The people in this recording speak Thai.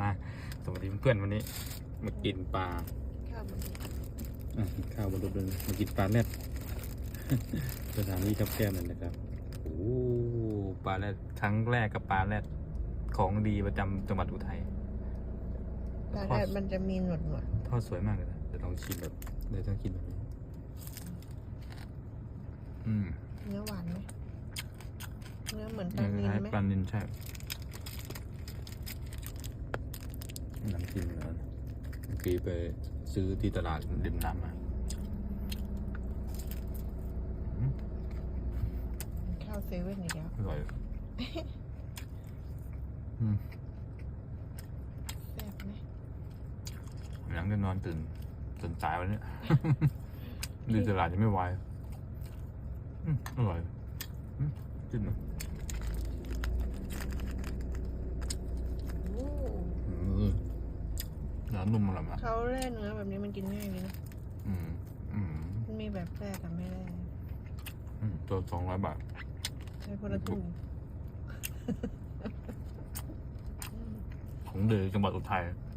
มาสวัสดีเพื่อนๆวันนี้ มากินปลาข้าวมันอะกินข้าวบนรถเลยมากินปลาแรดสถานีกับแก้มนั่นนะครับโอ้ปลาแรดครั้งแรกกับปลาแรดของดีประจำจังหวัดอุทัยปลาแรดมันจะมีหนวดหนวดทอดสวยมากเลยนะเดี๋ยวลองชิมแบบเดี๋ยวต้องกินแบบนี้อืมเนื้อหวานไหมเนื้อเหมือนปคลานิลล้ายไหมๆปลานินใช่น้ำจิ้มนะเมื่อ กี้ไปซื้อที่ตลาดริมน้ำมาข้าวเซเว่นอีกแล้วอร่อยอืมแซ่บไหมหลังจะนอนตื่นตื่นสายวันนี้ดีตลาดยังไม่ไหวอืมอร่อยอืมจิ้มหน่อย โอ้ อืมเนื้ อนุ่มอร่อยมากเขาแร่เนื้อแบบนี้มันกินง่ายเลยนะอืมอืมมันมีแบบแร่กับไม่แร่อืมตัวสองร้อยบาทใช้คนละถุงของเดือจังหวัดอุทัยอร่อย